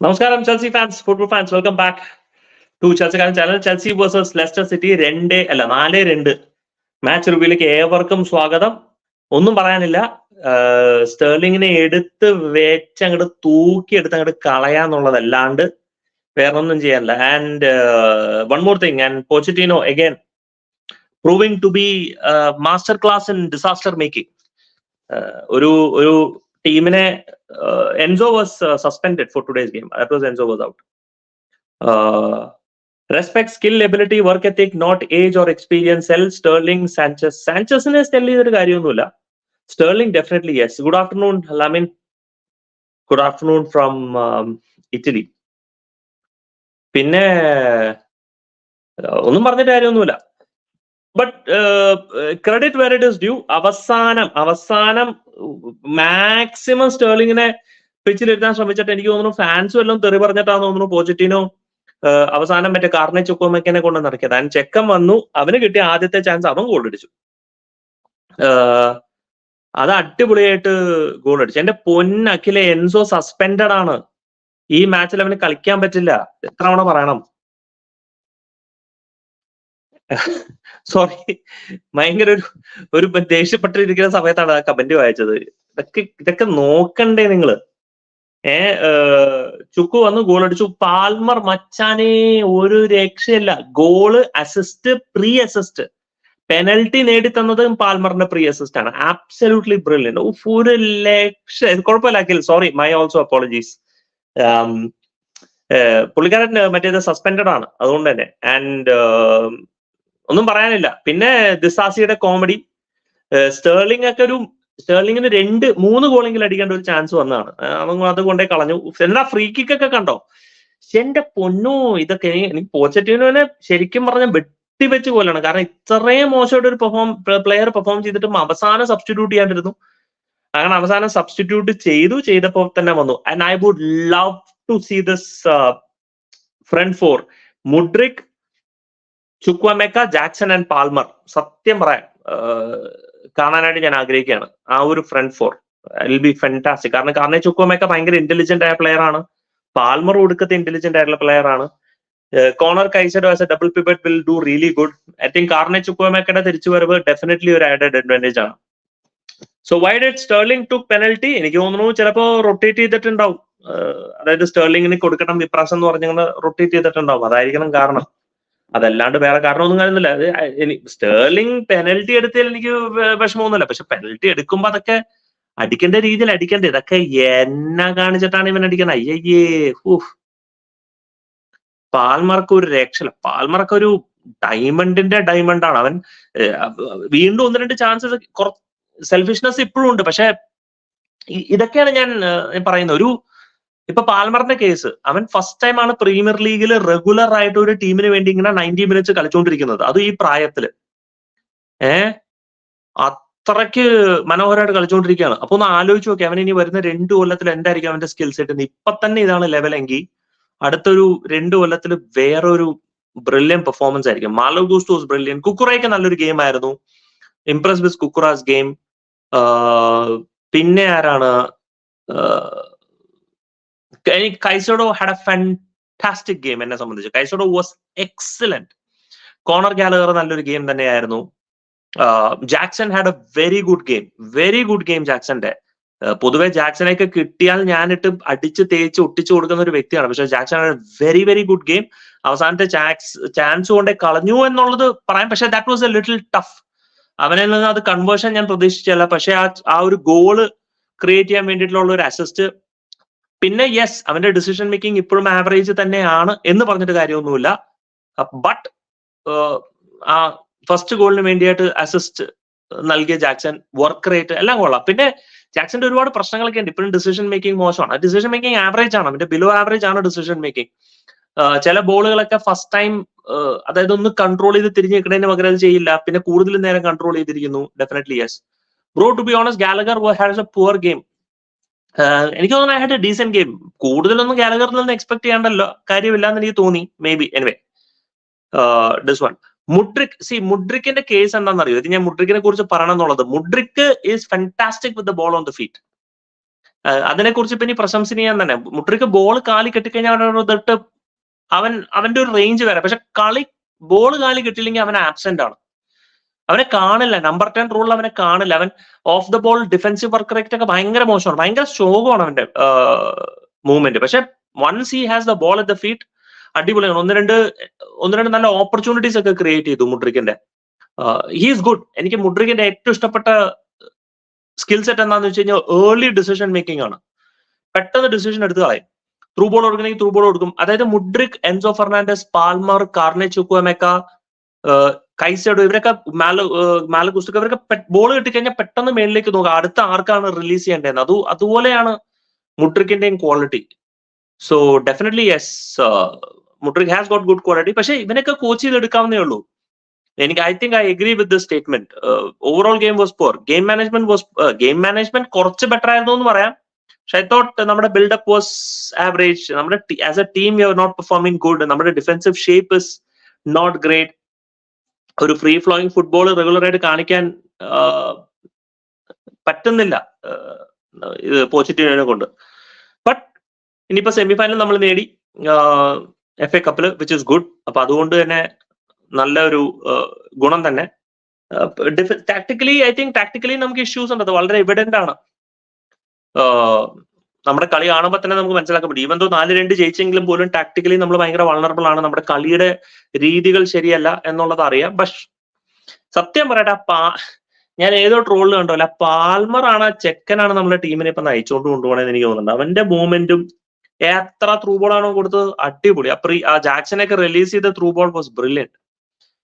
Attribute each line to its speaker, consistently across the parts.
Speaker 1: നമസ്കാരം Chelsea fans football fans welcome back to ചെൽസിക്കാരൻ channel Chelsea versus Leicester City രണ്ട് അല്ല നാല് രണ്ട് മാച്ച് റിവ്യൂലേക്ക് ഏവർക്കും സ്വാഗതം. ഒന്നും പറയാനില്ല. സ്റ്റേർലിങ്ങിനെ എടുത്ത് വെച്ച് അങ്ങോട്ട് തൂക്കി എടുത്ത് അങ്ങോട്ട് കളയാന്നുള്ളതല്ലാണ്ട് വേറൊന്നും ചെയ്യാനില്ല. And one more thing and Pochettino again proving to be master class in disaster making ഒരു ഒരു ടീമിനെ Enzo was suspended for today's game that was Enzo was out respect skill ability work ethic not age or experience L Sterling Sanchez സാൻചസിനെ സ്റ്റെൽ ചെയ്തൊരു കാര്യമൊന്നുമില്ല. Sterling definitely yes good afternoon Lamin good afternoon from Italy പിന്നെ ഒന്നും പറഞ്ഞിട്ട് കാര്യമൊന്നുമില്ല. But credit where it is due അവസാനം അവസാനം മാക്സിമം സ്റ്റേർലിങ്ങിനെ പിച്ചിലിരുത്താൻ ശ്രമിച്ചിട്ട് എനിക്ക് തോന്നുന്നു ഫാൻസ് വല്ലതും തെറി പറഞ്ഞിട്ടാന്ന് തോന്നുന്നു പോസിറ്റീനോ അവസാനം മറ്റേ കാർണെ ചുക്കോമക്കനെ കൊണ്ട് നടക്കിയത്. അതിന് ചെക്കൻ വന്നു അവന് കിട്ടിയ ആദ്യത്തെ ചാൻസ് അവൻ ഗോൾ അടിച്ചു. അത് അടിപൊളിയായിട്ട് ഗോൾ അടിച്ചു. എന്റെ പൊന്നഖിലെ എൻസോ സസ്പെൻഡഡ് ആണ്. ഈ മാച്ചിൽ അവന് കളിക്കാൻ പറ്റില്ല. എത്ര തവണ പറയണം? സോറി ഭയങ്കര ഒരു ഒരു ദേഷ്യപ്പെട്ടിരിക്കുന്ന സമയത്താണ് ആ കമന്റ് വായിച്ചത്. ഇതൊക്കെ ഇതൊക്കെ നോക്കണ്ടേ നിങ്ങൾ. ഏ ചുക്കു വന്ന് ഗോൾ അടിച്ചു. പാൽമർ മച്ചാനെ ഒരു രക്ഷയല്ല. Goal assist pre assist penalty നേടി തന്നതും പാൽമറിന്റെ പ്രീ അസിസ്റ്റ് ആണ് ആബ്സല്യൂട്ട്ലി ബ്രില്യന്റ് ഒരു ലക്ഷ കുഴപ്പമില്ല സോറി മൈ ഓൾസോ അപ്പോളജീസ് പുള്ളിക്കാരൻ മറ്റേത് സസ്പെൻഡഡ് ആണ്. അതുകൊണ്ട് തന്നെ. ആൻഡ് ഒന്നും പറയാനില്ല. പിന്നെ ദിസാസിയുടെ കോമഡി സ്റ്റേർലിംഗ് ഒക്കെ ഒരു സ്റ്റേർലിംഗിന് രണ്ട് മൂന്ന് ഗോളെങ്കിലും അടിക്കേണ്ട ഒരു ചാൻസ് വന്നതാണ്. അത് കൊണ്ടേ കളഞ്ഞു. എന്താ ഫ്രീ കിക്ക് ഒക്കെ കണ്ടോ? എന്റെ പൊന്നോ ഇതൊക്കെ എനിക്ക് പോച്ചറ്റീനോനെ ശരിക്കും പറഞ്ഞ വെട്ടിവെച്ച് പോലെയാണ് കാരണം ഇത്രയും മോശമായിട്ട് ഒരു പെർഫോം പ്ലെയർ പെർഫോം ചെയ്തിട്ടും അവസാനം സബ്സ്റ്റിറ്റ്യൂട്ട് ചെയ്യാണ്ടിരുന്നു. അങ്ങനെ അവസാനം സബ്സ്റ്റിറ്റ്യൂട്ട് ചെയ്തു ചെയ്തപ്പോൾ തന്നെ വന്നു. And I would love to see this front four Mudryk Chukwuemeka Jackson and Palmer. സത്യം പറയാം. കാണാനായിട്ട് ഞാൻ ആഗ്രഹിക്കുകയാണ്. ആ ഒരു front four will be fantastic കാരണം കാരണം ചുക്വമേക്ക ഭയങ്കര ഇന്റലിജന്റ് ആയ പ്ലെയർ ആണ്. പാൽമർ ഒടുക്കത്തെ ഇന്റലിജന്റ് ആയിട്ടുള്ള പ്ലെയർ ആണ്. Conor Caicedo as a double pivot will do really good I think Carney തിരിച്ചു തിരിച്ചുവരവ് ഡെഫിനറ്റ്ലി ഒരു ആഡഡ് അഡ്വാന്റേജ് ആണ്. So why did Sterling to penalty എനിക്ക് തോന്നുന്നു ചിലപ്പോ റൊട്ടേറ്റ് ചെയ്തിട്ടുണ്ടാവും. അതായത് സ്റ്റേർലിംഗിന് കൊടുക്കണം വിപ്രാസം എന്ന് പറഞ്ഞാൽ റൊട്ടേറ്റ് ചെയ്തിട്ടുണ്ടാവും. അതായിരിക്കണം കാരണം. അതല്ലാണ്ട് വേറെ കാരണമൊന്നും കാണുന്നില്ല സ്റ്റേർലിംഗ് പെനൽറ്റി എടുത്തതിൽ എനിക്ക് വിഷമമൊന്നുമില്ല. പക്ഷെ പെനൽറ്റി എടുക്കുമ്പോ അതൊക്കെ അടിക്കേണ്ട രീതിയിൽ അടിക്കണ്ടേ ഇതൊക്കെ എന്നെ കാണിച്ചിട്ടാണ് ഇവൻ അടിക്കുന്നത്. അയ്യയ്യേ ഹൂഫ് പാൽമർക്ക് ഒരു രക്ഷല പാൽമർക്ക് ഒരു ഡയമണ്ടിന്റെ ഡയമണ്ട് ആണ് അവൻ വീണ്ടും ഒന്ന് രണ്ട് ചാൻസസ് സെൽഫിഷ്നെസ് ഇപ്പോഴും ഉണ്ട്. പക്ഷെ ഇതൊക്കെയാണ് ഞാൻ പറയുന്നത്. ഒരു ഇപ്പൊ പാൽമറിന്റെ കേസ് അവൻ ഫസ്റ്റ് ടൈം ആണ് പ്രീമിയർ ലീഗിൽ റെഗുലർ ആയിട്ട് ഒരു ടീമിന് വേണ്ടി ഇങ്ങനെ നയന്റി മിനിറ്റ്സ് കളിച്ചുകൊണ്ടിരിക്കുന്നത് അത് ഈ പ്രായത്തിൽ. ഏ? അത്രയ്ക്ക് മനോഹരമായിട്ട് കളിച്ചുകൊണ്ടിരിക്കുകയാണ് അപ്പൊ ഒന്ന് ആലോചിച്ച് നോക്കി. അവൻ ഇനി വരുന്ന രണ്ട് കൊല്ലത്തിൽ എന്തായിരിക്കും അവന്റെ സ്കിൽ സെറ്റ് ഇപ്പൊ തന്നെ ഇതാണ് ലെവലെങ്കിൽ അടുത്തൊരു രണ്ട് കൊല്ലത്തിൽ വേറൊരു ബ്രില്യൻ പെർഫോമൻസ് ആയിരിക്കും. മാലോ ഗൂസ്റ്റോസ് ബ്രില്യൻ കുക്കുറയ്ക്ക് നല്ലൊരു ഗെയിം ആയിരുന്നു. ഇംപ്രസ് വിസ് കുക്കുറാസ് ഗെയിം പിന്നെ ആരാണ്? Caicedo had a fantastic game എന്നെ സംബന്ധിച്ച്. Caicedo was excellent Conor Gallagher നല്ലൊരു ഗെയിം തന്നെയായിരുന്നു. Jackson had a very good game very good game ജാക്സന്റെ. പൊതുവെ ജാക്സനെയൊക്കെ കിട്ടിയാൽ ഞാനിട്ട് അടിച്ച് തേച്ച് ഒട്ടിച്ചു കൊടുക്കുന്ന ഒരു വ്യക്തിയാണ്. പക്ഷെ Jackson had very very good game അവസാനത്തെ ചാൻസ് ചാൻസ് കൊണ്ടേ കളഞ്ഞു എന്നുള്ളത് പറയാം. പക്ഷെ that was a little tough അവനിൽ നിന്ന് അത് കൺവേർഷൻ ഞാൻ പ്രതീക്ഷിച്ചല്ല പക്ഷെ ആ ആ ഒരു ഗോൾ ക്രിയേറ്റ് ചെയ്യാൻ വേണ്ടിയിട്ടുള്ള ഒരു അസിസ്റ്റ് പിന്നെ യെസ് അവന്റെ ഡിസിഷൻ മേക്കിംഗ് ഇപ്പോഴും ആവറേജ് തന്നെയാണ് എന്ന് പറഞ്ഞിട്ട് കാര്യമൊന്നുമില്ല. ബട്ട് ആ ഫസ്റ്റ് ഗോളിന് വേണ്ടിയിട്ട് അസിസ്റ്റ് നൽകിയ ജാക്സൺ വർക്ക് റേറ്റ് എല്ലാം കൊള്ളാം. പിന്നെ ജാക്സന്റെ ഒരുപാട് പ്രശ്നങ്ങളൊക്കെ ഉണ്ട്. ഇപ്പോഴും ഡിസിഷൻ മേക്കിംഗ് മോശമാണ്. ഡിസിഷൻ മേക്കിംഗ് ആവറേജ് ആണ്. അവന്റെ ബിലോ ആവറേജ് ആണ് ഡിസിഷൻ മേക്കിംഗ് ചില ബോളുകളൊക്കെ ഫസ്റ്റ് ടൈം അതായത് ഒന്ന് കൺട്രോൾ ചെയ്ത് തിരിഞ്ഞ് നിൽക്കുന്നതിന് പകരം അത് ചെയ്യില്ല. പിന്നെ കൂടുതൽ നേരം കൺട്രോൾ ചെയ്തിരിക്കുന്നു. Definitely yes bro to be honest Gallagher has a poor game എനിക്ക് തോന്നുന്നു I had a decent game കൂടുതലൊന്നും ഗാലഗറിൽ നിന്ന് എക്സ്പെക്ട് ചെയ്യാണ്ടല്ലോ. കാര്യമില്ല എന്ന് എനിക്ക് തോന്നി. Maybe anyway this one Mudryk C മുഡ്രിക്കിന്റെ കേസ് എന്താണെന്ന് അറിയോ ഇത് ഞാൻ മുഡ്രിക്കിനെ കുറിച്ച് പറയണം എന്നുള്ളത്. Mudryk is fantastic with the ball on the feet അതിനെക്കുറിച്ച് ഇപ്പൊ ഇനി പ്രശംസനീയം തന്നെ. മുട്രിക്ക് ബോൾ കാലി കെട്ടിക്കഴിഞ്ഞാൽ തൊട്ട് അവൻ അവന്റെ ഒരു റേഞ്ച് വരെ. പക്ഷെ കളി ബോൾ കാലി കിട്ടിയില്ലെങ്കിൽ അവൻ ആബ്സെന്റ് ആണ്. അവനെ കാണില്ല. നമ്പർ ടെൻ റൂളിൽ അവനെ കാണില്ല. അവൻ off the ball defensive work rate ഒക്കെ ഭയങ്കര മോശമാണ്. ഭയങ്കര ശോകമാണ് അവന്റെ മൂവ്മെന്റ് പക്ഷെ once he has the ball at the feet അടിപൊളിയാണ്. ഒന്ന് രണ്ട് ഒന്ന് രണ്ട് നല്ല ഓപ്പർച്യൂണിറ്റീസ് ഒക്കെ ക്രിയേറ്റ് ചെയ്തു മുഡ്രിക്കിന്റെ ഹീസ് ഗുഡ് എനിക്ക് മുഡ്രിക്കിന്റെ ഏറ്റവും ഇഷ്ടപ്പെട്ട സ്കിൽ സെറ്റ് എന്താന്ന് വെച്ച് കഴിഞ്ഞാൽ ഏർലി ഡിസിഷൻ മേക്കിംഗ് ആണ്. പെട്ടെന്ന് ഡിസിഷൻ എടുത്ത് കളയും. ത്രൂ ബോൾ കൊടുക്കണമെങ്കിൽ ത്രൂ ബോൾ കൊടുക്കും. അതായത് Mudryk Enzo Fernandez Palmer Carney Chukwuemeka Caicedo ഇവരൊക്കെ മാല മാലകുസ്തുക്ക് ഇവരൊക്കെ ബോൾ കിട്ടിക്കഴിഞ്ഞാൽ പെട്ടെന്ന് മേളിലേക്ക് നോക്കുക. അടുത്ത ആർക്കാണ് റിലീസ് ചെയ്യേണ്ടതെന്ന്. അത് അതുപോലെയാണ് മുട്രിക്കിന്റെയും quality so definitely yes Mudryk has got good quality പക്ഷെ ഇവനൊക്കെ കോച്ച് ചെയ്തെടുക്കാവുന്നേ ഉള്ളൂ. എനിക്ക് I think I agree with the statement overall game was poor game management was game management കുറച്ച് ബെറ്റർ ആയിരുന്നു എന്ന് പറയാം. പക്ഷെ ഐ തോട്ട് നമ്മുടെ ബിൽഡപ്പ് വാസ് ആവറേജ് നമ്മുടെ as a team you are not performing good നമ്മുടെ defensive shape is not great ഒരു free flowing football regular ആയിട്ട് കാണിക്കാൻ പറ്റുന്നില്ല ഇത് പോസിറ്റീവിനെ കൊണ്ട്. ബട്ട് ഇനിയിപ്പോ സെമി ഫൈനൽ നമ്മൾ നേടി എഫ് എ കപ്പിൽ വിച്ച് ഇസ് ഗുഡ് അപ്പൊ അതുകൊണ്ട് തന്നെ നല്ല ഒരു ഗുണം തന്നെ. ടാക്ടിക്കലി ഐ തിങ്ക് ടാക്ടിക്കലി നമുക്ക് ഇഷ്യൂസ് ഉണ്ട്. അത് വളരെ എവിഡന്റ് ആണ്. നമ്മുടെ കളി കാണുമ്പോൾ തന്നെ നമുക്ക് മനസ്സിലാക്കാൻ പറ്റും. ഈവൻ തോ നാല് രണ്ട് ജയിച്ചെങ്കിലും പോലും ടാക്ടിക്കലി നമ്മൾ ഭയങ്കര വളണറബിൾ ആണ്. നമ്മുടെ കളിയുടെ രീതികൾ ശരിയല്ല എന്നുള്ളത് അറിയാം. പക്ഷെ സത്യം പറയട്ടെ പാ ഞാൻ ഏതോ ട്രോളിൽ കണ്ടോല്ല പാൽമർ ആണ് ആ ചെക്കനാണ് നമ്മുടെ ടീമിനെ ഇപ്പൊ നയിച്ചുകൊണ്ട് കൊണ്ടുപോകണമെന്ന് എനിക്ക് തോന്നുന്നുണ്ട്. അവന്റെ മൂവ്മെന്റും എത്ര ത്രൂ ബോൾ ആണോ കൊടുത്തത് അടിപൊളി. അപ്പൊ ആ ജാക്സനൊക്കെ റിലീസ് ചെയ്ത ത്രൂ ബോൾ വാസ് ബ്രില്യന്റ്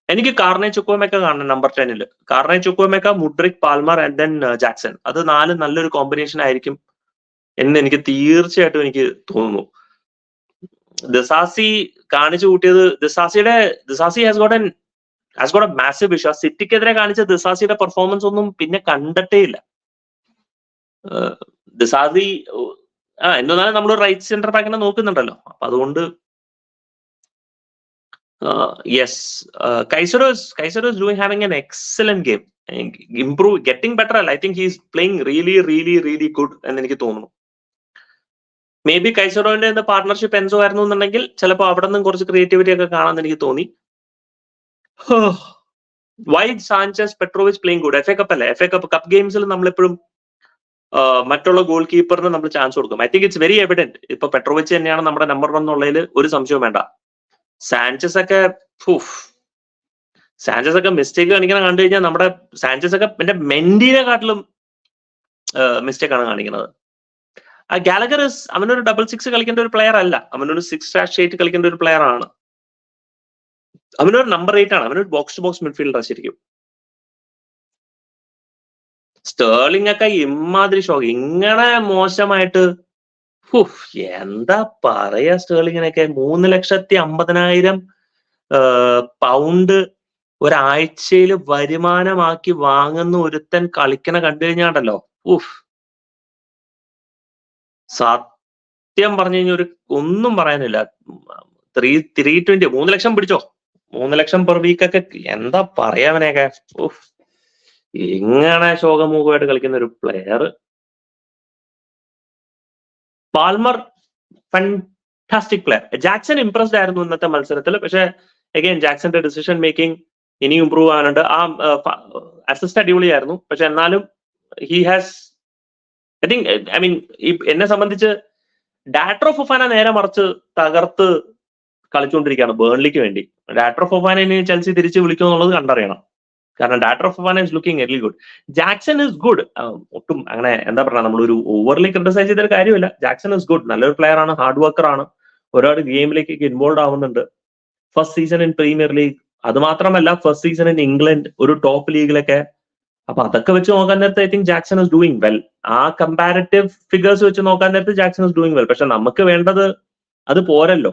Speaker 1: എനിക്ക് കാർണേ ചുക്കോമേക്ക കാണണം number ടെന്നിൽ Carney Chukwuemeka Mudryk Palmer and then Jackson. അത് നാല് നല്ലൊരു കോമ്പിനേഷൻ ആയിരിക്കും. എന്ന് എനിക്ക് തീർച്ചയായിട്ടും എനിക്ക് തോന്നുന്നു. ദസാസി കാണിച്ചു കൂട്ടിയത് ദസാസിയുടെ Disasi has got an has got a massive issue ആ സിറ്റിക്കെതിരെ കാണിച്ച ദസാസിയുടെ പെർഫോമൻസ് ഒന്നും പിന്നെ കണ്ടിട്ടേ ഇല്ല. ദസാസി ആ എന്നാലും നമ്മൾ റൈറ്റ് സെന്റർ ബാക്കിനെ നോക്കുന്നുണ്ടല്ലോ? അപ്പൊ അതുകൊണ്ട് yes Caicedo's Caicedo's doing having an excellent game improve getting better അല്ല I think he's playing really really really good എന്ന് എനിക്ക് തോന്നുന്നു. മേ ബി കൈസറോന്റെ പാർട്ണർഷിപ്പ് എൻസോ ആയിരുന്നു എന്നുണ്ടെങ്കിൽ ചിലപ്പോൾ അവിടെ നിന്നും കുറച്ച് ക്രിയേറ്റിവിറ്റി ഒക്കെ കാണാൻ എനിക്ക് തോന്നി. Why Sanchez Petrovic playing good F A Cup അല്ലേ? എഫ് എ കപ്പ് കപ്പ് ഗെയിംസിൽ നമ്മളെപ്പോഴും മറ്റുള്ള ഗോൾ കീപ്പറിന് നമ്മൾ ചാൻസ് കൊടുക്കും. I think it's very evident ഇപ്പൊ പെട്രോവിച്ച് തന്നെയാണ് നമ്മുടെ നമ്പർ വൺ എന്നുള്ളതിൽ ഒരു സംശയവും വേണ്ട. സാഞ്ചസ് ഒക്കെ സാഞ്ചസ് ഒക്കെ മിസ്റ്റേക്ക് കാണിക്കണം കണ്ടു കഴിഞ്ഞാൽ നമ്മുടെ സാഞ്ചസ് ഒക്കെ എന്റെ മെന്റിനെ കാട്ടിലും മിസ്റ്റേക്ക് ആണ് കാണിക്കുന്നത്. ആ ഗാലഗറസ് അവനൊരു ഡബിൾ സിക്സ് കളിക്കേണ്ട ഒരു പ്ലെയർ അല്ല. അവനൊരു സിക്സ് ഡാഷ് എയ്റ്റ് കളിക്കേണ്ട ഒരു പ്ലെയർ ആണ്. അവനൊരു നമ്പർ എയ്റ്റ് ആണ്. അവനൊരു ബോക്സ് ടു ബോക്സ് മിഡ്ഫീൽഡർ ശരിക്കും സ്റ്റേർലിംഗ് ഒക്കെ ഇമാതിരി ഷോക്ക് ഇങ്ങനെ മോശമായിട്ട് എന്താ പറയാ സ്റ്റേർലിങ്ങിനൊക്കെ? മൂന്ന് ലക്ഷത്തി അമ്പതിനായിരം പൗണ്ട് ഒരാഴ്ചയിൽ വരുമാനമാക്കി വാങ്ങുന്ന ഒരുത്തൻ കളിക്കണ കണ്ടു കഴിഞ്ഞാണ്ടല്ലോ ഉഫ്. സത്യം പറഞ്ഞു കഴിഞ്ഞാൽ ഒരു ഒന്നും പറയാനില്ല. ത്രീ ത്രീ ട്വന്റി മൂന്ന് ലക്ഷം പിടിച്ചോ. മൂന്ന് ലക്ഷം പെർ വീക്കൊക്കെ എന്താ പറയാവനെയൊക്കെ എങ്ങനെ ശോകമുഖമായിട്ട് കളിക്കുന്ന ഒരു player Palmer fantastic player Jackson impressed ആയിരുന്നു ഇന്നത്തെ മത്സരത്തിൽ. പക്ഷെ അഗൈൻ ജാക്സന്റെ ഡിസിഷൻ മേക്കിംഗ് ഇനി ഇമ്പ്രൂവ് ആവാനുണ്ട്. ആ അസിസ്റ്റ് അടിപൊളിയായിരുന്നു. പക്ഷെ എന്നാലും he has I think I mean ഈ എന്നെ സംബന്ധിച്ച് ഡാറ്റർ ഓഫ് ഫൊഫാന നേരെ മറിച്ച് തകർത്ത് കളിച്ചുകൊണ്ടിരിക്കുകയാണ് ബേൺലിക്ക് വേണ്ടി. ഡാറ്റർ ഓഫ് ഒഫാന ഇനി ചെൽസി തിരിച്ച് വിളിക്കും എന്നുള്ളത് കണ്ടറിയണം. കാരണം daughter of Fofana is looking very good Jackson is good ഒട്ടും അങ്ങനെ എന്താ പറയുക നമ്മളൊരു ഓവർലി ക്രിട്ടിസൈസ് ചെയ്തൊരു കാര്യമില്ല. ജാക്സൺ ഇസ് ഗുഡ് നല്ലൊരു പ്ലെയർ ആണ് ഹാർഡ് വർക്കർ ആണ്. ഒരുപാട് ഗെയിമിലേക്ക് ഇൻവോൾവ് ആവുന്നുണ്ട്. First season in Premier League അത് മാത്രമല്ല ഫസ്റ്റ് സീസൺ ഇൻ ഇംഗ്ലണ്ട് ഒരു ടോപ്പ് ലീഗിലൊക്കെ അപ്പൊ അതൊക്കെ വെച്ച് നോക്കാൻ നേരത്തെ I think Jackson is doing well ആ കമ്പാരറ്റീവ് ഫിഗേഴ്സ് വെച്ച് നോക്കാൻ നേരത്ത് ജാക്സൺ ഇസ് ഡൂയിങ് വെൽ പക്ഷെ നമുക്ക് വേണ്ടത് അത് പോരല്ലോ.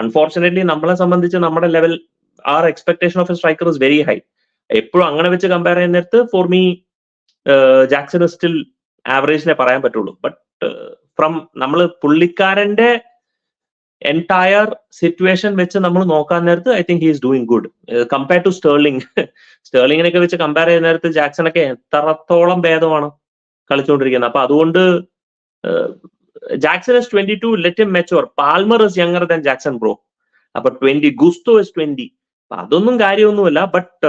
Speaker 1: അൺഫോർച്ചുനേറ്റ്ലി നമ്മളെ സംബന്ധിച്ച് നമ്മുടെ level are expectation of a striker is very high എപ്പോഴും അങ്ങനെ വെച്ച് കമ്പയർ ചെയ്യുന്ന നേരത്ത് ഫോർ മീ ജാക്സൺ സ്റ്റിൽ ആവറേജിനെ പറയാൻ പറ്റുള്ളൂ. ബട്ട് ഫ്രം നമ്മൾ പുള്ളിക്കാരന്റെ എന്റയർ സിറ്റുവേഷൻ വെച്ച് നമ്മൾ നോക്കാൻ നേരത്ത് I think he is doing good compare to Sterling സ്റ്റേർലിങ്ങിനൊക്കെ വെച്ച് കമ്പയർ ചെയ്യുന്ന നേരത്ത് ജാക്സൺ ഒക്കെ എത്രത്തോളം ഭേദമാണ്. കളിച്ചുകൊണ്ടിരിക്കുന്നത് അപ്പൊ അതുകൊണ്ട് Jackson is twenty two let him mature Palmer is younger than Jackson bro അപ്പൊ ട്വന്റി ഗുസ്തോ ഇസ് ട്വന്റി അതൊന്നും കാര്യമൊന്നുമില്ല. ബട്ട്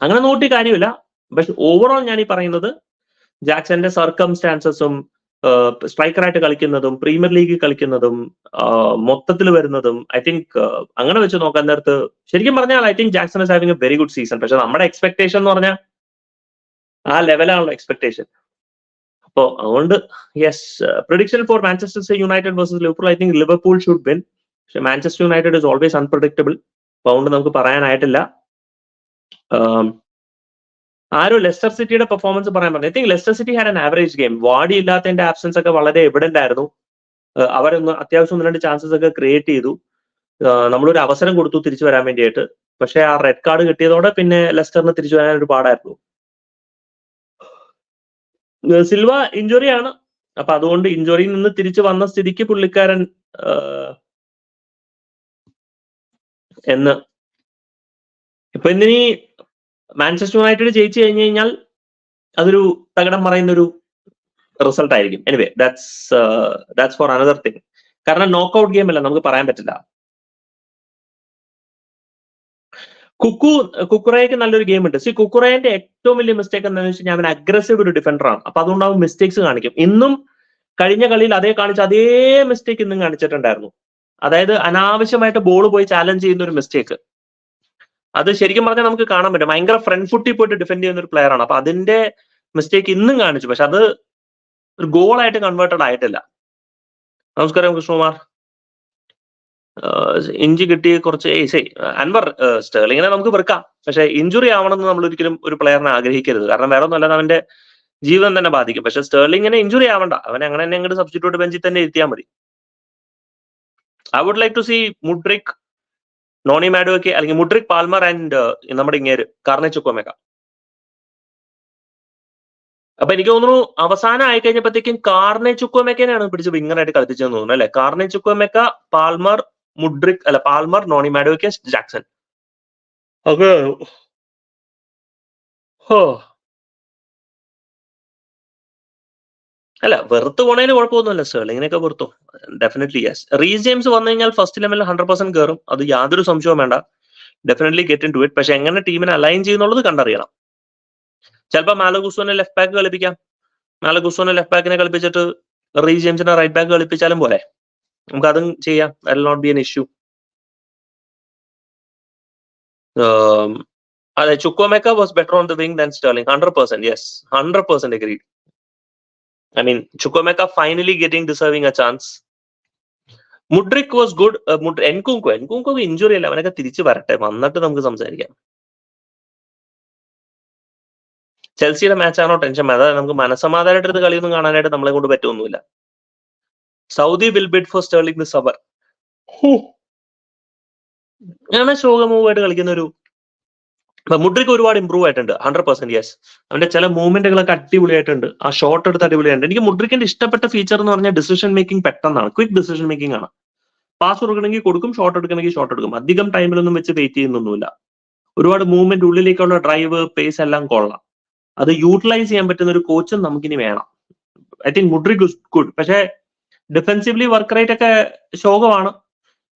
Speaker 1: അങ്ങനെ നോട്ടി കാര്യമില്ല. പക്ഷെ ഓവറോൾ ഞാൻ ഈ പറയുന്നത് ജാക്സന്റെ സർക്കംസ്റ്റാൻസസും സ്ട്രൈക്കറായിട്ട് കളിക്കുന്നതും പ്രീമിയർ ലീഗ് കളിക്കുന്നതും മൊത്തത്തിൽ വരുന്നതും ഐ തിങ്ക് അങ്ങനെ വെച്ച് നോക്കാൻ നേരത്ത് ശരിക്കും പറഞ്ഞാൽ I think Jackson is having a very good season പക്ഷെ നമ്മുടെ എക്സ്പെക്ടേഷൻ എന്ന് പറഞ്ഞാൽ ആ ലെവലാണല്ലോ എക്സ്പെക്ടേഷൻ അപ്പോ അതുകൊണ്ട് yes prediction for Manchester United versus Liverpool I think Liverpool should win പക്ഷെ Manchester United is always unpredictable അപ്പൊ അതുകൊണ്ട് നമുക്ക് പറയാനായിട്ടില്ല. ആരോ ലെസ്റ്റർ സിറ്റിയുടെ പെർഫോമൻസ് പറയാൻ പറഞ്ഞു. I think Leicester City had an average game Vardy ഇല്ലാത്തതിന്റെ absence ഒക്കെ വളരെ എവിഡന്റ് ആയിരുന്നു. അവരൊന്ന് അത്യാവശ്യം ഒന്ന് രണ്ട് ചാൻസസ് ഒക്കെ ക്രിയേറ്റ് ചെയ്തു. നമ്മളൊരു അവസരം കൊടുത്തു തിരിച്ചു വരാൻ വേണ്ടിയിട്ട്. പക്ഷെ ആ റെഡ് കാർഡ് കിട്ടിയതോടെ പിന്നെ ലെസ്റ്ററിന് തിരിച്ചു വരാൻ ഒരു പാടായിരുന്നു. സിൽവ ഇഞ്ചുറി ആണ് അപ്പൊ അതുകൊണ്ട് ഇഞ്ചുറിയിൽ നിന്ന് തിരിച്ചു വന്ന സ്ഥിതിക്ക് പുള്ളിക്കാരൻ എന്ന്. ഇപ്പൊ ഇന്നിനി മാഞ്ചസ്റ്റർ യുണൈറ്റഡ് ജയിച്ചു കഴിഞ്ഞു കഴിഞ്ഞാൽ അതൊരു തകടം പറയുന്ന ഒരു റിസൾട്ട് ആയിരിക്കും anyway that's that's for another thing കാരണം നോക്കൗട്ട് ഗെയിം അല്ല നമുക്ക് പറയാൻ പറ്റില്ല. കുക്കു കുക്കുറയ്ക്ക് നല്ലൊരു ഗെയിം ഉണ്ട് സി കുക്കുറയന്റെ ഏറ്റവും വലിയ മിസ്റ്റേക്ക് എന്താണെന്ന് വെച്ചാൽ ഞാൻ അഗ്രസീവ് ഒരു ഡിഫൻഡറാണ് അപ്പൊ അതുകൊണ്ട് അവൻ മിസ്റ്റേക്സ് കാണിക്കും. ഇന്നും കഴിഞ്ഞ കളിയിൽ അതേ കാണിച്ച അതേ മിസ്റ്റേക്ക് ഇന്നും കാണിച്ചിട്ടുണ്ടായിരുന്നു. അതായത് അനാവശ്യമായിട്ട് ബോൾ പോയി ചാലഞ്ച് ചെയ്യുന്ന ഒരു മിസ്റ്റേക്ക് അത് ശരിക്കും പറഞ്ഞാൽ നമുക്ക് കാണാൻ പറ്റും. ഭയങ്കര ഫ്രണ്ട് ഫുട്ടിൽ പോയിട്ട് ഡിഫെൻഡ് ചെയ്യുന്ന ഒരു പ്ലെയർ ആണ്. അപ്പൊ അതിന്റെ മിസ്റ്റേക്ക് ഇന്നും കാണിച്ചു. പക്ഷെ അത് ഒരു ഗോളായിട്ട് കൺവേർട്ടഡ് ആയിട്ടില്ല. നമസ്കാരം കൃഷ്ണകുമാർ ഇഞ്ചി കിട്ടി കുറച്ച് ഏയ് അൻവർ സ്റ്റേർലിങ്ങിനെ നമുക്ക് വെറുക്കാം. പക്ഷെ ഇഞ്ചുറി ആവണമെന്ന് നമ്മൾ ഒരിക്കലും ഒരു പ്ലെയറിനെ ആഗ്രഹിക്കരുത്. കാരണം വേറെ ഒന്നുമല്ല അവന്റെ ജീവൻ തന്നെ ബാധിക്കും. പക്ഷെ സ്റ്റേർലിങ്ങിനെ ഇഞ്ചുറി ആവണ്ട. അവൻ അങ്ങനെ തന്നെ അങ്ങോട്ട് സബ്സ്റ്റിറ്റ്യൂട്ട് ബെഞ്ചിൽ തന്നെ ഇരുത്തിയാൽ മതി. I would like to see Mudryk Noni Madueke അല്ലെങ്കിൽ മുഡ്രിക് പാൽമർ ആൻഡ് നമ്മുടെ ഇങ്ങേര് കാർണെ ചുക്കോമേക്ക അപ്പൊ എനിക്ക് തോന്നുന്നു അവസാനം ആയി കഴിഞ്ഞപ്പോഴത്തേക്കും കാർണെ ചുക്കോമേക്കനെയാണ് പിടിച്ച് വിങ്ങറായിട്ട് കളിപ്പിച്ചതെന്ന് തോന്നുന്നു അല്ലെ? കാർണെ ചുക്കോമേക്ക പാൽമർ മുഡ്രിക് അല്ല Palmer Noni Madueke Jackson okay ഹോ അല്ല വെറുത്ത് പോണതിന് കുഴപ്പമൊന്നുമില്ല സ്റ്റേർലിങ്ങിനൊക്കെ വെറുത്തു. ഡെഫിനറ്റ്ലി യെസ് റീസ് ജെയിംസ് വന്നു കഴിഞ്ഞാൽ ഫസ്റ്റ് ലെവലിൽ ഹൺഡ്രഡ് പെർസെന്റ് കയറും അത് യാതൊരു സംശയവും വേണ്ട. Definitely get into it പക്ഷെ എങ്ങനെ ടീമിനെ അലൈൻ ചെയ്യുന്നുള്ളത് കണ്ടറിയണം. ചിലപ്പോൾ മാലഗുസോനെ ലെഫ്റ്റ് ബാക്ക് കളിപ്പിക്കാം. മാലഗുസോനെ ലെഫ്റ്റ് ബാക്കിനെ കളിപ്പിച്ചിട്ട് റീ ജെയിംസിനെ റൈറ്റ് ബാക്ക് കളിപ്പിച്ചാലും പോലെ നമുക്ക് അതും ചെയ്യാം. I not be an issue അതെ Chukwuemeka was better on the wing than Sterling hundred percent yes hundred percent agreed I mean, Chukwemeka finally getting deserving a chance. Mudryk was good Nkunku Nkunku injury അല്ല. അവനൊക്കെ തിരിച്ചു വരട്ടെ. വന്നിട്ട് നമുക്ക് സംസാരിക്കാം. ചെൽസിയുടെ മാച്ചാണോ tension? അതായത് നമുക്ക് മനസമാധാനമായിട്ട് കളിയൊന്നും കാണാനായിട്ട് നമ്മളെ കൊണ്ട് Saudi will bid for Sterling the അവർ അങ്ങനെ ശോകമൂവായിട്ട് കളിക്കുന്ന ഒരു മുഡ്രിക്ക് ഒരുപാട് ഇമ്പ്രൂവ് ആയിട്ടുണ്ട്. ഹൺഡ്രഡ് പെർസെന്റ് യെസ് അവന്റെ ചില മൂവ്മെന്റുകളൊക്കെ അടിപൊളിയായിട്ടുണ്ട്. ആ ഷോട്ട് എടുത്ത് അടിപൊളിയായിട്ടുണ്ട്. എനിക്ക് മുഡ്രിക്കിന്റെ ഇഷ്ടപ്പെട്ട ഫീച്ചർ എന്ന് പറഞ്ഞാൽ ഡിസിഷൻ മേക്കിംഗ് പെട്ടെന്നാണ്. ക്വിക്ക് ഡിസിഷൻ മേക്കിംഗ് ആണ്. പാസ് കൊടുക്കണമെങ്കിൽ കൊടുക്കും ഷോട്ട് എടുക്കണമെങ്കിൽ ഷോട്ട് എടുക്കും. അധികം ടൈമിലൊന്നും വെച്ച് വെയിറ്റ് ചെയ്യുന്നൊന്നുമില്ല. ഒരുപാട് മൂവ്മെന്റ് ഉള്ളിലേക്കുള്ള ഡ്രൈവ് പേസ് എല്ലാം കൊള്ളാം. അത് യൂട്ടിലൈസ് ചെയ്യാൻ പറ്റുന്ന ഒരു കോച്ചും നമുക്കിനി വേണം. ഐ തിങ്ക് മുഡ്രിക് ഗുഡ് പക്ഷേ ഡിഫെൻസീവ്ലി വർക്ക് റേറ്റ് ഒക്കെ ശോകമാണ്.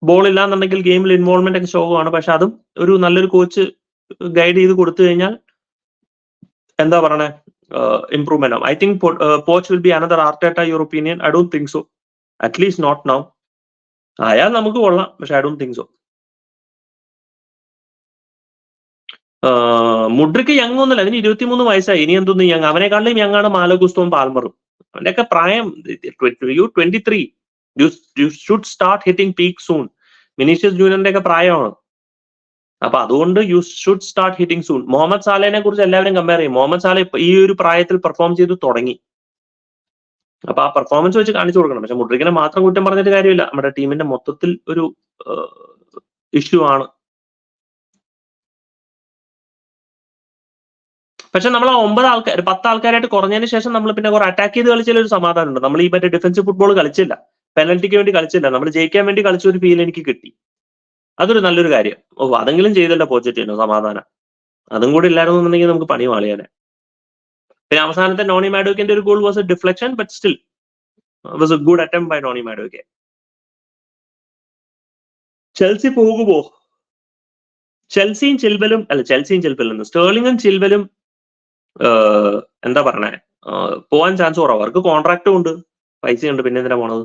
Speaker 1: ബോൾ ഇല്ലാന്നുണ്ടെങ്കിൽ ഗെയിമിൽ ഇൻവോൾവ്മെന്റ് ഒക്കെ ശോകമാണ്. പക്ഷെ അതും ഒരു നല്ലൊരു കോച്ച് ഗൈഡ് ചെയ്ത് കൊടുത്തു കഴിഞ്ഞാൽ എന്താ പറയണേ? ഇംപ്രൂവ്മെന്റ് ആവും. I think Poch will be another Arteta your opinion I don't think so at least not now ആയാൽ നമുക്ക് കൊള്ളാം പക്ഷെ I don't think so Mudryk young ഒന്നുമില്ല. അതിന് ഇരുപത്തിമൂന്ന് വയസ്സായി. ഇനി എന്തൊന്നും യങ് അവനെക്കാളും യങ് ആണ് മാലഗുസ്തവും പാൽമറും. അവന്റെയൊക്കെ പ്രായം you twenty three you you should start hitting peak soon Vinicius ജൂനിയറിന്റെ ഒക്കെ പ്രായമാണ്. അപ്പൊ അതുകൊണ്ട് you should start hitting soon Mohamed സാലേനെ കുറിച്ച് എല്ലാവരും കമ്പയർ ചെയ്യും. മുഹമ്മദ് സാലെ ഈ ഒരു പ്രായത്തിൽ പെർഫോം ചെയ്ത് തുടങ്ങി. അപ്പൊ ആ പെർഫോമൻസ് വെച്ച് കാണിച്ചു കൊടുക്കണം. പക്ഷെ മുഡ്രിക്കിനെ മാത്രം കുറ്റം പറഞ്ഞിട്ട് കാര്യമില്ല. നമ്മുടെ ടീമിന്റെ മൊത്തത്തിൽ ഒരു ഇഷ്യൂ ആണ്. പക്ഷെ നമ്മൾ ആ ഒമ്പത് ആൾക്കാർ പത്ത് ആൾക്കാരായിട്ട് കുറഞ്ഞതിന് ശേഷം നമ്മൾ പിന്നെ കുറെ അറ്റാക്ക് ചെയ്ത് കളിച്ചാൽ ഒരു സമാധാനം ഉണ്ട്. നമ്മൾ ഈ മറ്റേ ഡിഫൻസീവ് ഫുട്ബോൾ കളിച്ചില്ല. പെനൽറ്റിക്ക് വേണ്ടി കളിച്ചില്ല. നമ്മൾ ജയിക്കാൻ വേണ്ടി കളിച്ച ഒരു ഫീൽ എനിക്ക് കിട്ടി. അതൊരു നല്ലൊരു കാര്യം. ഓ അതെങ്കിലും ചെയ്തല്ലോ പോച്ചിട്ടിനോ സമാധാനം. അതും കൂടി ഇല്ലായിരുന്നുണ്ടെങ്കിൽ നമുക്ക് പണി മാളിയാനെ. പിന്നെ അവസാനത്തെ നോണി മാഡോക്കിന്റെ ഒരു goal was a deflection but still was a good attempt by Noni Madueke Chelsea പോകുമോ ചെൽസിയും ചിൽബലും അല്ല ചെൽസിയും ചിൽബലും സ്റ്റേർലിംഗും ചിൽബലും എന്താ പറഞ്ഞേ പോവാൻ ചാൻസ് കുറവ്. അവർക്ക് കോൺട്രാക്റ്റും ഉണ്ട്. പൈസ ഉണ്ട്. പിന്നെ എന്തിനാ പോണത്?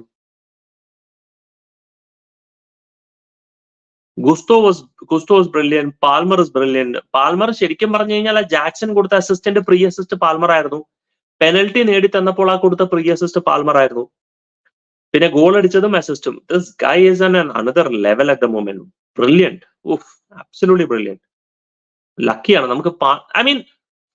Speaker 1: Gusto was Gusto was brilliant Palmer is brilliant Palmer ശരിക്കും പറഞ്ഞു കഴിഞ്ഞാൽ ആ ജാക്സൺ കൊടുത്ത അസിസ്റ്റന്റ് പ്രീ അസിസ്റ്റ് പാൽമർ ആയിരുന്നു. പെനൽറ്റി നേടി തന്നപ്പോൾ ആ കൊടുത്ത പ്രീ അസിസ്റ്റ് പാൽമർ ആയിരുന്നു. പിന്നെ ഗോൾ അടിച്ചതും അസിസ്റ്റും this guy is an another level at the moment brilliant oof absolutely brilliant ലക്കിയാണ് നമുക്ക് ഐ മീൻ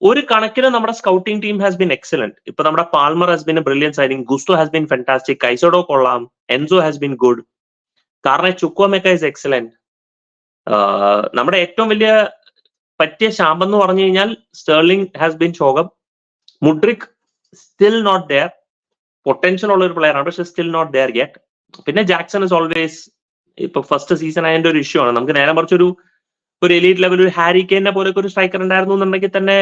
Speaker 1: ഒരു കണക്കിന് നമ്മുടെ scouting team has been excellent ഇപ്പൊ നമ്മുടെ Palmer has been brilliant signing Gusto has been fantastic Caicedo കൊള്ളാം Enzo has been good കാരണം ചുക്കോമെക്ക is excellent നമ്മുടെ ഏറ്റവും വലിയ പറ്റിയ ശാപം എന്ന് പറഞ്ഞു കഴിഞ്ഞാൽ സ്റ്റേർലിംഗ് ഹാസ് ബീൻ ശോകം. Mudryk still not there potential ഉള്ള ഒരു പ്ലെയർ ആണ് പക്ഷെ സ്റ്റിൽ നോട്ട് ദയർ ഗെറ്റ് പിന്നെ ജാക്സൺ ഇസ് ഓൾവേസ് ഇപ്പൊ ഫസ്റ്റ് സീസൺ ആയതിന്റെ ഒരു ഇഷ്യൂ ആണ്. നമുക്ക് നേരെ മറിച്ച് ഒരു എലീറ്റ് ലെവൽ ഒരു ഹാരി കെയിനെ പോലെ ഒരു സ്ട്രൈക്കർ ഉണ്ടായിരുന്നു എന്നുണ്ടെങ്കിൽ തന്നെ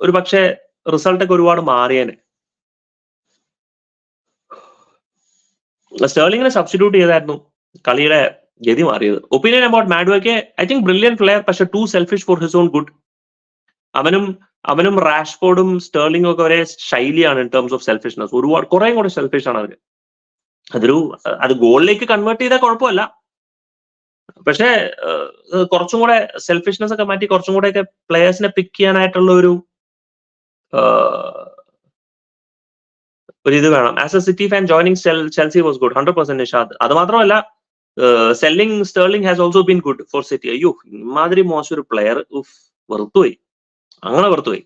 Speaker 1: ഒരു പക്ഷേ റിസൾട്ട് ഒക്കെ ഒരുപാട് മാറിയേനെ. സ്റ്റേർലിങ്ങിനെ സബ്സ്റ്റിറ്റ്യൂട്ട് ചെയ്തായിരുന്നു കളിയുടെ ഗതി മാറിയത്. ഒപ്പീനിയൻ അബൌട്ട് മാഡുവൊക്കെ ഐ തിങ്ക് ബ്രില്യൻ പ്ലെയർ പക്ഷെ too selfish for his own good അവനും അവനും റാഷ്ഫോർഡും സ്റ്റേർലിംഗും ഒക്കെ ഒരേ ശൈലിയാണ് ഇൻ ടേംസ് ഓഫ് സെൽഫിഷ്നെസ് ഒരുപാട് കുറെ കൂടെ സെൽഫിഷ് ആണ് അവർ. അതൊരു അത് ഗോളിലേക്ക് കൺവേർട്ട് ചെയ്താൽ കുഴപ്പമില്ല. പക്ഷേ കുറച്ചും കൂടെ സെൽഫിഷ്നെസ് ഒക്കെ മാറ്റി കുറച്ചും കൂടെ ഒക്കെ പ്ലേയേഴ്സിനെ പിക്ക് ചെയ്യാനായിട്ടുള്ള ഒരു ഒരു ഇത് വേണം. As a City fan joining Chelsea was good hundred percent Nishad. അത് മാത്രമല്ല selling Sterling has also been good for City അയ്യോ ഇമാതിരി മോശം ഒരു പ്ലെയർ വെറുത്തുപോയി. അങ്ങനെ വെറുത്തുപോയി.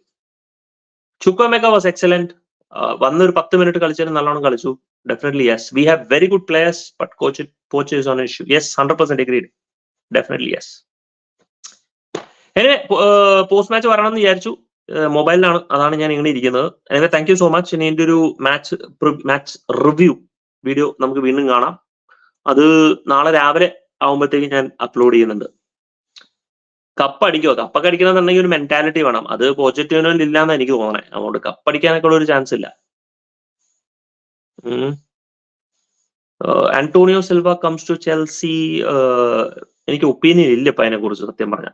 Speaker 1: ചുക്കോമേക്ക വാസ് എക്സലന്റ് വന്നൊരു പത്ത് മിനിറ്റ് കളിച്ചാലും നല്ലോണം കളിച്ചു. Definitely, yes. We have very good players, but coach coach is on issue. Yes, 100% agreed. Definitely, yes. Post match വരണം എന്ന് വിചാരിച്ചു. Uh, മൊബൈലിലാണ് അതാണ് ഞാൻ ഇങ്ങനെ ഇരിക്കുന്നത്. Anyway thank you so much ഇനി എന്റെ ഒരു മാച്ച് മാച്ച് റിവ്യൂ വീഡിയോ നമുക്ക് വീണ്ടും കാണാം. അത് നാളെ രാവിലെ ആകുമ്പോഴത്തേക്ക് ഞാൻ അപ്ലോഡ് ചെയ്യുന്നുണ്ട്. കപ്പ് അടിക്കോ കപ്പൊക്കെ അടിക്കണമെന്നുണ്ടെങ്കിൽ ഒരു മെന്റാലിറ്റി വേണം. അത് പോസിറ്റീവിനും ഇല്ലാന്ന് എനിക്ക് തോന്നണേ. അതുകൊണ്ട് കപ്പ് അടിക്കാനൊക്കെ ഉള്ള ഒരു ചാൻസ് ഇല്ല. Antonio Silva comes to Chelsea എനിക്ക് ഒപ്പീനിയൻ ഇല്ല ഇപ്പൊ അതിനെ കുറിച്ച് സത്യം പറഞ്ഞ.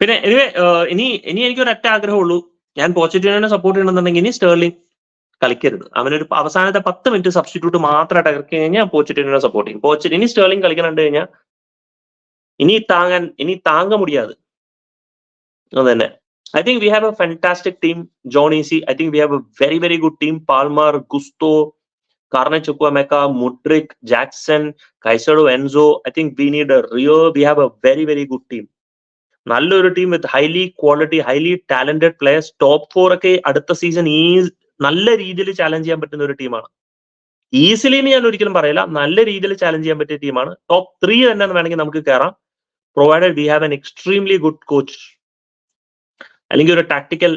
Speaker 1: പിന്നെ എനിവേ ഇനി ഇനി എനിക്ക് ഒരു ഒറ്റ ആഗ്രഹമുള്ളൂ. ഞാൻ പോസിറ്റീവിനെ സപ്പോർട്ട് ചെയ്യണമെന്നുണ്ടെങ്കിൽ ഇനി സ്റ്റേർലിംഗ് കളിക്കരുത്. അവനൊരു അവസാനത്തെ പത്ത് മിനിറ്റ് സബ്സ്റ്റിറ്റ്യൂട്ട് മാത്രമായിട്ട് ഇറക്കി കഴിഞ്ഞാൽ പോച്ചിറ്റിനെ സപ്പോർട്ട് ചെയ്യും. പോച്ചിറ്റ് ഇനി സ്റ്റേർലിംഗ് കളിക്കണുണ്ട് കഴിഞ്ഞാൽ ഇനി താങ്ങാൻ ഇനി താങ്ക മുടിയാതെ. അത് തന്നെ I think we have a fantastic team John easy I think we have a very very good team Palmer, Gusto Carney Chukwameka, Mudrik, Jackson Caicedo Enzo I think we need a Rio we have a very very good team. നല്ലൊരു team with highly quality highly talented players top four ഒക്കെ അടുത്ത season ഈ നല്ല രീതിയിൽ challenge ചെയ്യാൻ പറ്റുന്ന ഒരു ടീമാണ് ഈസിലി ഞാൻ ഒരിക്കലും പറയില്ല. നല്ല രീതിയിൽ ചാലഞ്ച് ചെയ്യാൻ പറ്റിയ ടീമാണ് ടോപ്പ് ത്രീ തന്നെ വേണമെങ്കിൽ നമുക്ക് കയറാം provided we have an extremely good coach അല്ലെങ്കിൽ ഒരു ടാക്ടിക്കൽ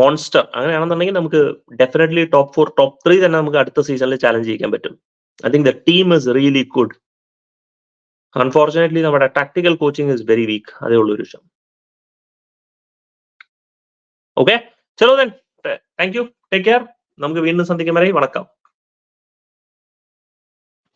Speaker 1: മോൺസ്റ്റർ അങ്ങനെയാണെന്നുണ്ടെങ്കിൽ നമുക്ക് definitely top four top three തന്നെ നമുക്ക് അടുത്ത സീസണിൽ ചാലഞ്ച് ചെയ്യാൻ പറ്റും. I think the team is really good unfortunately നമ്മുടെ tactical coaching is very weak അതേ ഉള്ളൂ ഒരു വിഷയം. Okay Chalo then thank you take care നമുക്ക് വീണ്ടും സന്ധിക്കും വരെ. വണക്കം.